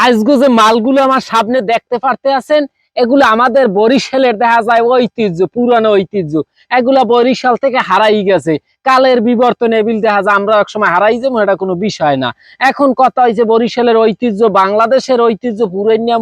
আজকে যে মালগুলো আমার সামনে দেখতে পারতে আছেন এগুলো আমাদের বরিশালের দেখা যায় ঐতিহ্য, পুরানো ঐতিহ্য। এগুলা বরিশাল থেকে হারাই গেছে। কালের বিবর্তনে এবিল দেখা যায় আমরা একসময় হারাই যাব, এটা কোনো বিষয় না। এখন কথা হয়েছে বরিশালের ঐতিহ্য, বাংলাদেশের ঐতিহ্য পুরানি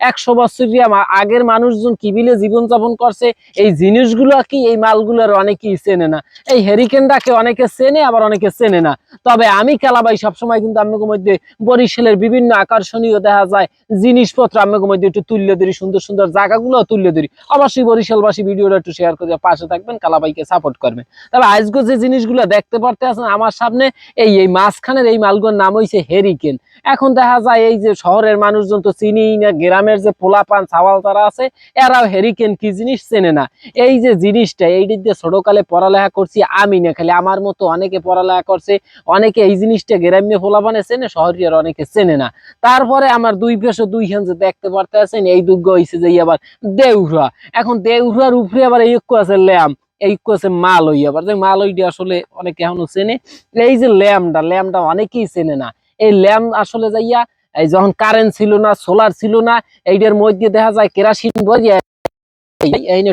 একশো বছরিয়া মা- আগের মানুষজন কিবিলে জীবনযাপন করছে, এই জিনিসগুলো কি এই মালগুলোর অনেকেই চেনে না। এই হেরিকেনটাকে অনেকে চেনে, আবার অনেকে চেনে না। তবে আমি খেলাবাই সবসময় কিন্তু আমাকে মধ্যে বরিশালের বিভিন্ন আকর্ষণীয় দেখা যায় জিনিসপত্র আমাকে মধ্যে একটু তুলে ধরি সুন্দর সুন্দর জায়গাগুলো তুলে ধরি। অবশ্যই বরিশালবাসী ভিডিওটা একটু শেয়ার করে পাশে থাকবেন, কালাবাইকে সাপোর্ট করবেন। তবে আজকে যে জিনিসগুলো দেখতে পারতে আছেন আমার সামনে এই এই মাঝখানের এই মালগুলোর নাম হয়েছে হেরিকেন এখন দেখা যায় এই যে শহরের মানুষজন তো চিনি না, গ্রামের যে পোলাপান ছাওয়াল তারা আছে, এরাও হেরিকেন কি জিনিস চেনে না। এই যে জিনিসটা, এই দিক দিয়ে ছোটকালে পড়ালেখা করছি আমি না, খালি আমার মতো অনেকে পড়ালেখা করছে, অনেকে এই জিনিসটা গ্রাম্য পোলাপানে চেনে শহরের অনেকে চেনে না। তারপরে আমার দুই পেশো দুই হান যে দেখতে পারতে আছেন, এই দুর্গ হয়েছে যে আবার দেউরা এখন দেউরার উপরে আবার এই আছে ল্যাম, এই একটু আছে মাল হই আবার। যে মাল হইটা আসলে অনেকে এখনও চেনে। এই যে ল্যামটা ল্যামটা অনেকেই চেনে না। এই ল্যাম আসলে যাইয়া এই যখন কারেন্ট ছিল না সোলার ছিল না এইটার মধ্যে দেখা যায় কেরাসিন ভরিয়ে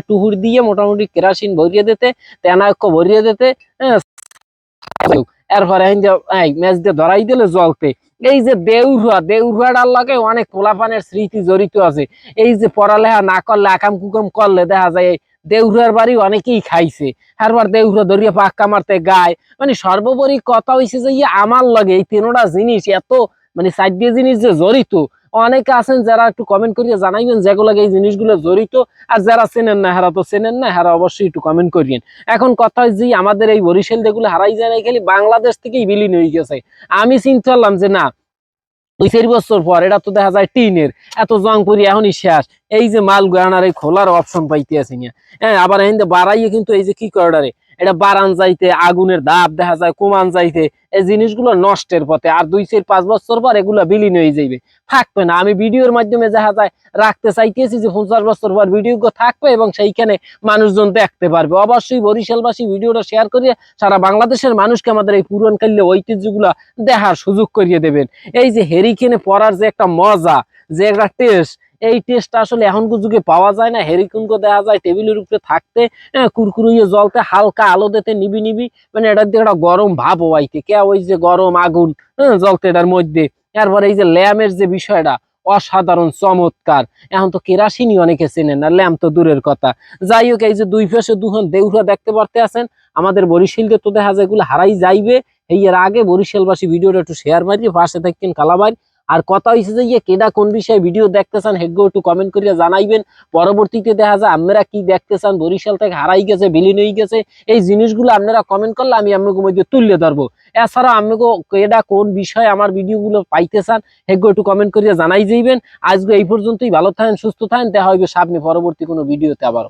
টুহুর দিয়ে মোটামুটি কেরাসিন ভরিয়ে দিতে তেনাক্য ভরিয়ে দিতে হ্যাঁ, এরপরে ম্যাচ দিয়ে ধরাই দিলে জলতে। এই যে দেউরুয়া দেউরুয়াটার লাগে অনেক পোলাপানের স্মৃতি জড়িত আছে। এই যে পড়ালেখা না করলে আকাম কুকাম করলে দেখা যায় এই দেউরুয়ার বাড়ি অনেকেই খাইছে। হারবার দেউরুয়া ধরিয়ে পাক্কা মারতে গায়। মানে সর্বোপরি কথা হইছে যে ইয়ে আমার লাগে এই তিনোটা জিনিস এত মানে সাইড জিনিস যে জড়িত। অনেকে আছেন যারা একটু কমেন্ট করিয়ে জানাইবেন যেগুলো এই জিনিসগুলো জড়িত। আর যারা চেনেন না, হারা তো চেনেন না, হারা অবশ্যই একটু কমেন্ট করিয়েন। এখন কথা হচ্ছে যে, আমাদের এই বরিশাল যেগুলো হারাই যায় না খালি বাংলাদেশ থেকেই বিলীন হয়ে গেছে। আমি চিন্তা করলাম যে, না দুই চার বছর পর, এটা তো দেখা যায় টিনের। এত জং করি এখনই শেষ। এই যে মাল গয়নার এই খোলার অপশন পাইতে আসি হ্যাঁ আবার যে বাড়াইয়ে কিন্তু এই যে কি করে এটা বারান যাইতে, আগুনের দাব দেখা যায়, কুমান যাইতে, এই জিনিসগুলো নষ্টের পথে। আর দুই চার পাঁচ বছর পর এগুলো বিলীন হয়ে যাইবে। থাকবে না। আমি ভিডিওর মাধ্যমে দেখা যায় রাখতে চাইতেছি যে পঞ্চাশ বছর পর ভিডিও থাকবে এবং সেইখানে মানুষজন দেখতে পারবে। অবশ্যই বরিশালবাসী ভিডিওটা শেয়ার করিয়ে সারা বাংলাদেশের মানুষকে আমাদের এই পুরনকাল্য ঐতিহ্যগুলো দেখার সুযোগ করিয়ে দেবেন। এই যে হেরিকেনে পড়ার যে একটা মজা, যে একটা টেস্ট এই টেস্টটা আসলে এখনকার যুগে পাওয়া যায় না। হেরিকুনকে দেখা যায় টেবিলের উপরে থাকতে কুরকুরুইয়ে জলতে হালকা আলো দিতে নিবি নিবি। মানে এটার দিয়ে একটা গরম ভাব হওয়াইতে। কে ওই যে গরম আগুন হ্যাঁ, জ্বলতে এটার মধ্যে? এরপরে এই যে ল্যামের যে বিষয়টা অসাধারণ চমৎকার। এখন তো কেরাসিনই অনেকে চেনে না ল্যাম্প তো দূরের কথা। যাই হোক এই যে দুই পাশে দুখন দেউরা দেখতে পারতে আছেন আমাদের বরিশালকে তো দেখা যায় এগুলো হারাই যাইবে। এই এর আগে বরিশালবাসী ভিডিওটা একটু শেয়ার মারিয়ে পাশে থাকতেন কালাবাই আর কথা হয়েছে যে ইয়ে কেডা কোন বিষয়ে ভিডিও দেখতে চান হেগ্য একটু কমেন্ট করিয়া জানাইবেন। পরবর্তীতে দেখা যায় আপনারা কি দেখতে চান বরিশাল থেকে হারাই গেছে, বিলীন হয়ে গেছে, এই জিনিসগুলো আপনারা কমেন্ট করলে আমি আপনাকে মধ্যে তুলে ধরবো। এছাড়া আমাকে কেডা কোন বিষয়ে আমার ভিডিওগুলো পাইতে চান হেগ্য একটু কমেন্ট করিয়া জানাই যাইবেন। আজকে এই পর্যন্তই, ভালো থাকেন, সুস্থ থাকেন, দেখা হইবে সামনে পরবর্তী কোনো ভিডিওতে আবার